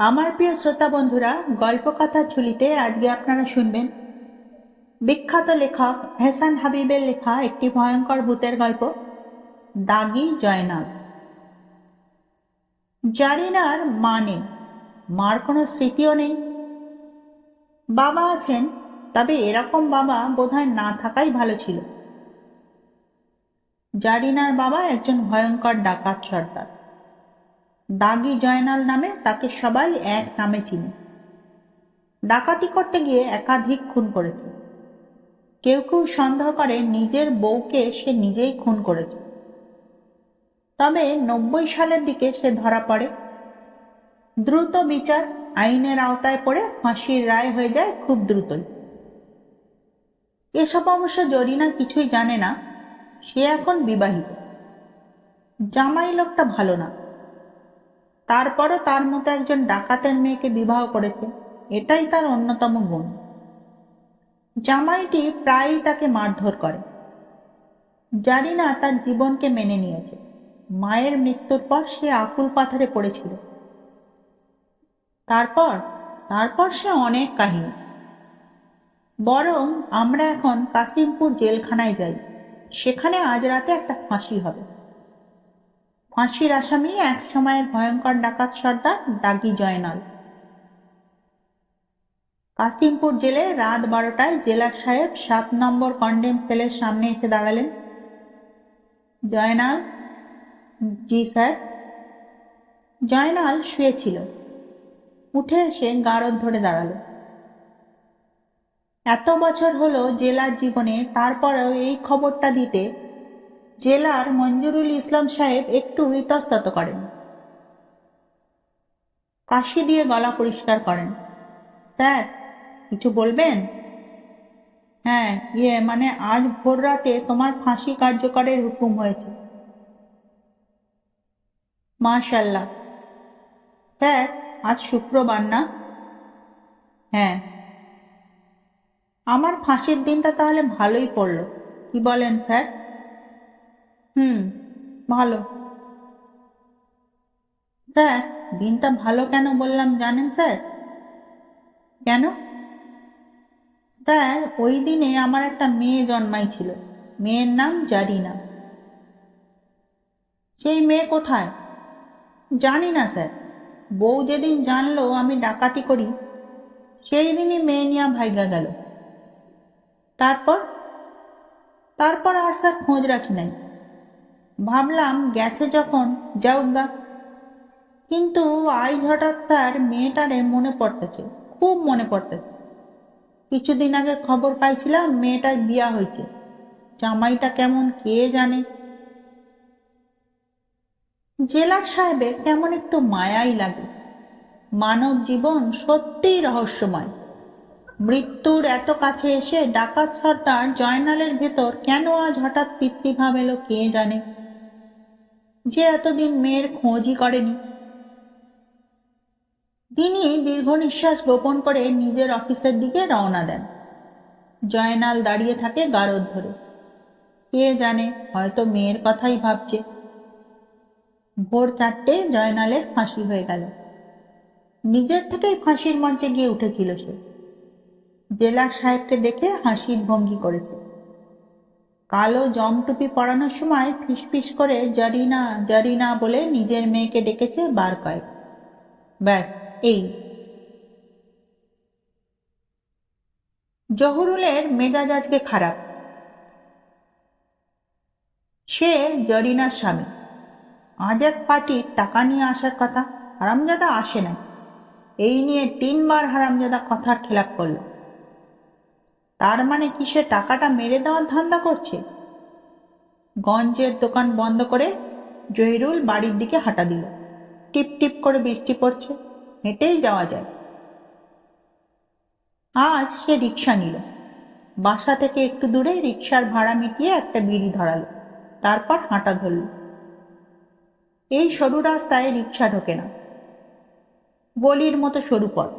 আমার প্রিয় শ্রোতা বন্ধুরা, গল্পকথার ঝুলিতে আজকে আপনারা শুনবেন বিখ্যাত লেখক হেসান হাবিবের লেখা একটি ভয়ঙ্কর ভূতের গল্প, দাগি জয়নাল। জারিনার মা নেই, মার কোনো স্মৃতিও নেই। বাবা আছেন, তবে এরকম বাবা বোধহয় না থাকাই ভালো ছিল। জারিনার বাবা একজন ভয়ঙ্কর ডাকাত সর্দার। দাগি জয়নাল নামে তাকে সবাই এক নামে চিনে। ডাকাতি করতে গিয়ে একাধিক খুন করেছে। কেউ কেউ সন্দেহ করে নিজের বউকে সে নিজেই খুন করেছে। তবে নব্বই সালের দিকে সে ধরা পড়ে। দ্রুত বিচার আইনের আওতায় পড়ে ফাঁসির রায় হয়ে যায় খুব দ্রুতই। এসব অবশ্য জরিনা কিছুই জানে না, সে এখন বিবাহিত। জামাই লোকটা ভালো না। তারপরও তার মতো একজন ডাকাতের মেয়েকে বিবাহ করেছে। এটাই তার অন্যতম গুণ। জামাইটি প্রায়ই তাকে মারধর করে। জানি না তার জীবনকে মেনে নিয়েছে। মায়ের মৃত্যুর পর সে আকুল পাথরে পড়েছিল। তারপর তারপর সে অনেক কাহিনী। বরং আমরা এখন কাসিমপুর জেলখানায় যাই। সেখানে আজ রাতে একটা ফাঁসি হবে। ফাঁসির আসামি এক সময়ের ভয়ঙ্কর ডাকাত সর্দার দাগি জয়নাল। কাসিমপুর জেলে রাত বারোটায় জেলার সাহেব সাত নম্বর কন্ডেম সেলের সামনে এসে দাঁড়ালেন। জয়নাল? জি, স্যার। জয়নাল শুয়েছিল উঠে এসে গারদ ধরে দাঁড়াল। এত বছর হলো জেলার জীবনে, তারপরেও এই খবরটা দিতে জেলার মঞ্জুরুল ইসলাম সাহেব একটু ইতস্তত করেন। কাশি দিয়ে গলা পরিষ্কার করেন। স্যার, কিছু বলবেন? হ্যাঁ ইয়ে মানে আজ ভোর রাতে তোমার ফাঁসি কার্যকরের হুকুম হয়েছে। মাশাল্লাহ স্যার, আজ শুক্রবার না? হ্যাঁ। আমার ফাঁসির দিনটা তাহলে ভালোই পড়ল। কি বলেন, স্যার? হুম, ভালো। স্যার, দিনটা ভালো কেন বললাম জানেন স্যার? কেন? স্যার, ওই দিনে আমার একটা মেয়ে জন্মাইছিল। মেয়ের নাম জারিনা। সেই মেয়ে কোথায়? জানি না স্যার। বউ যেদিন জানলো আমি ডাকাতি করি, সেই দিনই মেয়ে নিয়ে ভাইগা গেল। তারপর? তারপর আর স্যার খোঁজ রাখি নাই। ভাবলাম গেছে যখন যাও গা। কিন্তু আজ হঠাৎ স্যার মেয়েটারে মনে পড়তেছে, খুব মনে পড়তেছে। কিছুদিন আগে খবর পাইছিলাম মেয়েটার বিয়া হয়েছে, জামাইটা কেমন কে জানে। জেলার সাহেবের কেমন একটু মায়াই লাগে। মানব জীবন সত্যিই রহস্যময়। মৃত্যুর এত কাছে এসে ডাকাত সর্দার জয়নালের ভেতর কেন আজ হঠাৎ পিতৃভাব এলো কে জানে। যে এতদিন মেয়ের খোঁজই করেনি। তিনি দীর্ঘ নিঃশ্বাস গোপন করে নিজের অফিসের দিকে রওনা দেন। জয়নাল দাঁড়িয়ে থাকে গারদ ধরে। কে জানে, হয়তো মেয়ের কথাই ভাবছে। ভোর চারটে জয়নালের ফাঁসি হয়ে গেল। নিজের থেকেই ফাঁসির মঞ্চে গিয়ে উঠেছিল সে। জেলার সাহেবকে দেখে হাসির ভঙ্গি করেছে। কালো জমটুপি পরানোর সময় ফিসফিস করে জারিনা জারিনা বলে নিজের মেয়েকে ডেকেছে বার কয়েক। ব্যাস, এই। জহুরুলের মেজাজ আজকে খারাপ। সে জরিনার স্বামী। আজ এক পার্টির টাকা নিয়ে আসার কথা, হারামজাদা আসে না এই নিয়ে তিনবার হারামজাদা কথার খেলাপ করল। তার মানে কি সে টাকাটা মেরে দেওয়ার ধান্দা করছে? গঞ্জের দোকান বন্ধ করে জহিরুল বাড়ির দিকে হাঁটা দিল। টিপ টিপ করে বৃষ্টি পড়ছে, হেঁটেই যাওয়া যায়। আজ সে রিক্সা নিল। বাসা থেকে একটু দূরে রিক্সার ভাড়া মিটিয়ে একটা বিড়ি ধরালো, তারপর হাঁটা ধরল। এই সরু রাস্তায় রিক্সা ঢোকে না। গলির মতো সরু পথ।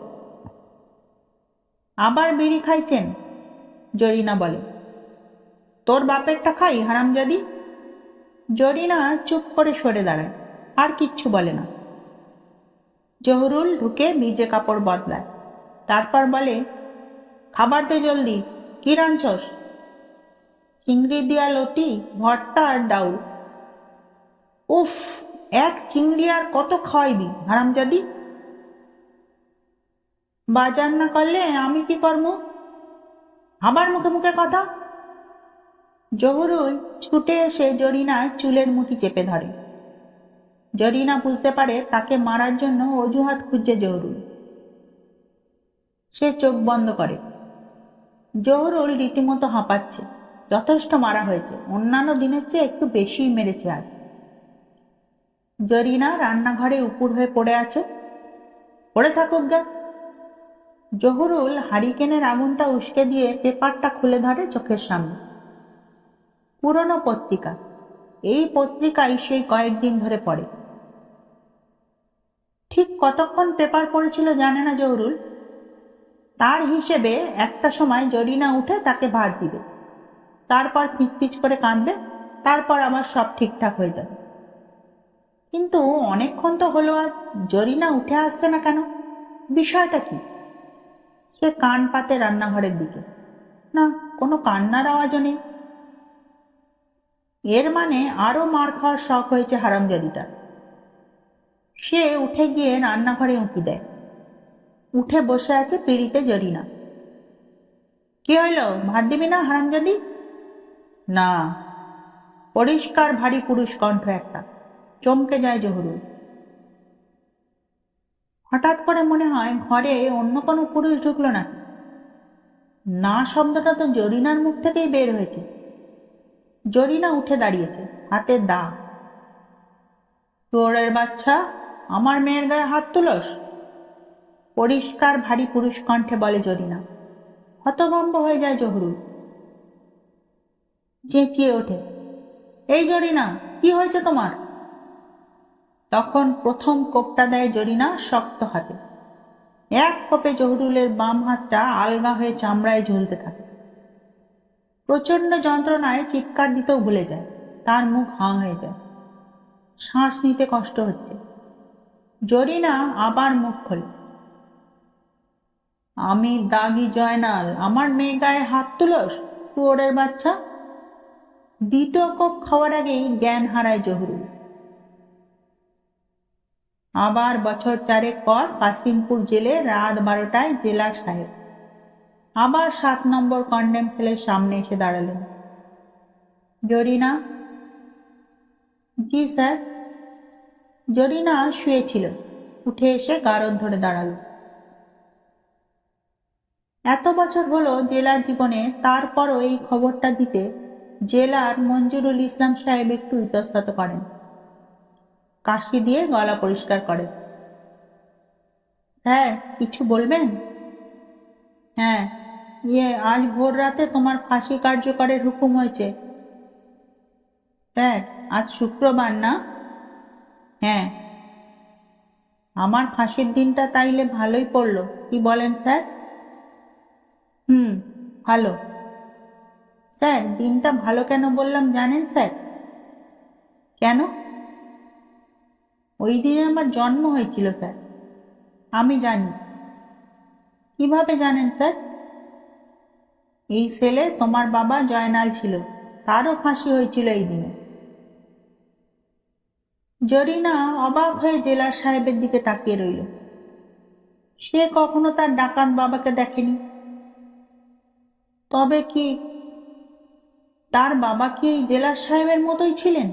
আবার বিড়ি খাইছেন? জরিনা বলে, তোর বাপেরটা খাই হারামজাদি? জরিনা চুপ করে সরে দাঁড়ায়, আর কিচ্ছু বলে না। জহরুল ঢুকে ভিজে কাপড় বদলায়, তারপর বলে, খাবার দে জলদি, কি রাঁধছস? চিংড়ি দিয়া লতি, ভর্তা আর ডাউল। উফ, এক চিংড়ি আর কত খাওয়াইবি, হারামজাদি? বাজার না করলে আমি কি করব আবার মুখে মুখে কথা? জহুরুল ছুটে এসে জরিনার চুলের মুঠি চেপে ধরে। জরিনা বুঝতে পারে তাকে মারার জন্য অজুহাত খুঁজছে জহুরুল। সে চোখ বন্ধ করে। জহুরুল রীতিমতো হাঁপাচ্ছে। যথেষ্ট মারা হয়েছে। অন্যান্য দিনের চেয়ে একটু বেশিই মেরেছে আর। জরিনা রান্নাঘরে উপুর হয়ে পড়ে আছে। পড়ে থাকুক গা। জহুরুল হারিকেনের আগুনটা উস্কে দিয়ে পেপারটা খুলে ধরে চোখের সামনে। পুরনো পত্রিকা। এই পত্রিকায় সেই কয়েকদিন ধরে পড়ে। ঠিক কতক্ষণ পেপার পড়েছিল জানে না জহুরুল? তার হিসেবে একটা সময় জরিনা উঠে তাকে ভাত দিবে। তারপর পিচ করে কাঁদবে, তারপর আবার সব ঠিকঠাক হয়ে যাবে। কিন্তু অনেকক্ষণ তো হলো আর জরিনা উঠে আসছে না কেন? বিষয়টা কি? সে কান পাতে রান্নাঘরের দিকে। না, কোনো কান্নার আওয়াজও নেই। এর মানে আরও মার খাওয়ার শখ হয়েছে হারামজাদিটা সে উঠে গিয়ে রান্নাঘরে উঁকি দেয়। উঠে বসে আছে পিড়িতে জরিনা। কি হইল, ভাত দিবি না হারামজাদি? না। পরিষ্কার ভারী পুরুষ কণ্ঠ একটা। চমকে যায় জহুরুল। হঠাৎ করে মনে হয় ঘরে অন্য কোনো পুরুষ ঢুকলো না। না শব্দটা তো জরিনার মুখ থেকেই বের হয়েছে। জরিনা উঠে দাঁড়িয়েছে, হাতে দা। চোরের বাচ্চা, আমার মেয়ের গায়ে হাত তুলস? পরিষ্কার ভারী পুরুষ কণ্ঠে বলে জরিনা। হতভম্ব হয়ে যায় জহুরুল। চেঁচিয়ে ওঠে। এই জরিনা, কি হয়েছে তোমার? তখন প্রথম কোপটা দেয় জরিনা, শক্ত হাতে। এক কোপে জহুরুলের বাম হাতটা আলগা হয়ে চামড়ায় ঝুলতে থাকে। প্রচণ্ড যন্ত্রণায় চিৎকার দিতেও ভুলে যায়। তার মুখ হাঁ হয়ে যায়। শ্বাস নিতে কষ্ট হচ্ছে। জরিনা আবার মুখ খোলে। আমি দাগি জয়নাল, আমার মেয়ে গায়ে হাত তুলস, শুয়োরের বাচ্চা? দ্বিতীয় কোপ খাওয়ার আগেই জ্ঞান হারায় জহুরুল। আবার বছর চারেক পর কাশিমপুর জেলে রাত বারোটায় জেলার সাহেব। আবার সাত নম্বর কন্ডেম সেলের সামনে এসে দাঁড়ালেন। জরিনা? জি, স্যার। জরিনা শুয়েছিল। উঠে এসে গারদ ধরে দাঁড়াল। এত বছর হলো জেলার জীবনে তারপরও এই খবরটা দিতে জেলার মঞ্জুরুল ইসলাম সাহেব একটু ইতস্তত করেন। কাশি দিয়ে গলা পরিষ্কার করে। স্যার, কিছু বলবেন? হ্যাঁ ইয়ে আজ ভোর রাতে তোমার ফাঁসি কার্যকরের হুকুম হয়েছে। স্যার, আজ শুক্রবার না? হ্যাঁ। আমার ফাঁসির দিনটা তাইলে ভালোই পড়ল। কি বলেন, স্যার? হুম, ভালো। স্যার, দিনটা ভালো কেন বললাম জানেন, স্যার? কেন? ওই দিনে আমার জন্ম হয়েছিল, স্যার। আমি জানি। কীভাবে জানেন, স্যার? এই সেলে তোমার বাবা জয়নাল ছিল। তারও ফাঁসি হয়েছিল এই দিনে। জরিনা অবাক হয়ে জেলার সাহেবের দিকে তাকিয়ে রইল। সে কখনো তার ডাকাত বাবাকে দেখেনি। তবে কি তার বাবা কি জেলার সাহেবের মতোই ছিলেন?